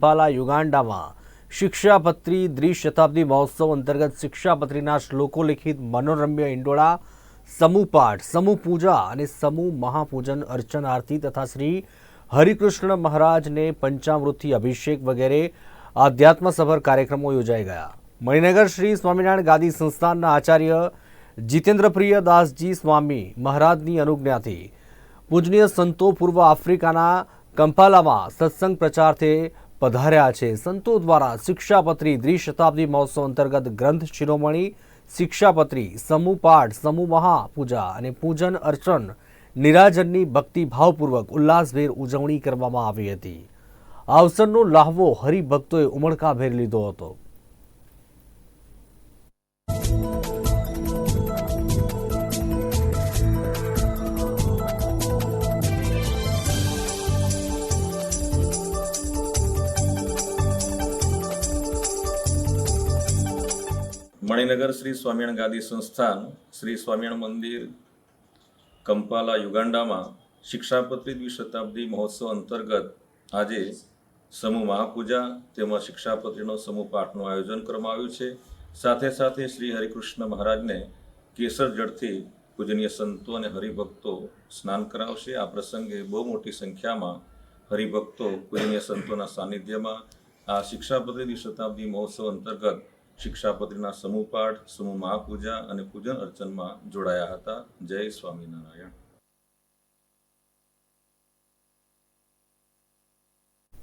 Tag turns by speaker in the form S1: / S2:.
S1: કંપાલા યુગાન્ડામાં શિક્ષાપત્રી દ્વિશતાબ્દી મહોત્સવ અંતર્ગત શિક્ષાપત્રીના શ્લોકો લિખિત મનોરમ્ય ઇંડોળા સમૂહ પાઠ, સમૂહ પૂજા અને સમૂહ મહાપૂજન અર્ચન આરતી તથા શ્રી હરિકૃષ્ણ મહારાજને પંચામૃતથી અભિષેક વગેરે આધ્યાત્મસભર કાર્યક્રમો યોજાઈ ગયા. મણિનગર શ્રી સ્વામિનારાયણ ગાદી સંસ્થાનના આચાર્ય જીતેન્દ્રપ્રિય દાસજી સ્વામી મહારાજની અનુજ્ઞાથી પૂજનીય સંતો પૂર્વ આફ્રિકાના કંપાલામાં સત્સંગ પ્રચારથી પધાર્યા છે. સંતો દ્વારા શિક્ષાપત્રી દ્વિશતાબ્દી મહોત્સવ અંતર્ગત ગ્રંથ શિરોમણી, શિક્ષાપત્રી, સમૂહ પાઠ, સમૂહ મહાપૂજા અને પૂજન અર્ચન નિરાજનની ભક્તિભાવપૂર્વક ઉલ્લાસભેર ઉજવણી કરવામાં આવી હતી. આ અવસરનો લાહવો હરિભક્તોએ ઉમળકાભેર લીધો હતો.
S2: મણિનગર શ્રી સ્વામિનારાયણ ગાદી સંસ્થાન, શ્રી સ્વામિનારાયણ મંદિર, કંપાલા યુગાન્ડામાં શિક્ષાપત્રી દ્વિશતાબ્દી મહોત્સવ અંતર્ગત આજે સમૂહ મહાપૂજા તેમજ શિક્ષાપત્રીનો સમૂહ પાઠનું આયોજન કરવામાં આવ્યું છે. સાથે સાથે શ્રી હરિકૃષ્ણ મહારાજને કેસર જળથી પૂજનીય સંતો અને હરિભક્તો સ્નાન કરાવશે. આ પ્રસંગે બહુ મોટી સંખ્યામાં હરિભક્તો પૂજનીય સંતોના સાનિધ્યમાં આ શિક્ષાપત્રી દ્વિશતાબ્દી મહોત્સવ અંતર્ગત શિક્ષાપત્રીના સમૂહ પાઠ સમૂહ મહાપૂજા અને પૂજન અર્ચનમાં જોડાયા હતા. જય સ્વામિનારાયણ.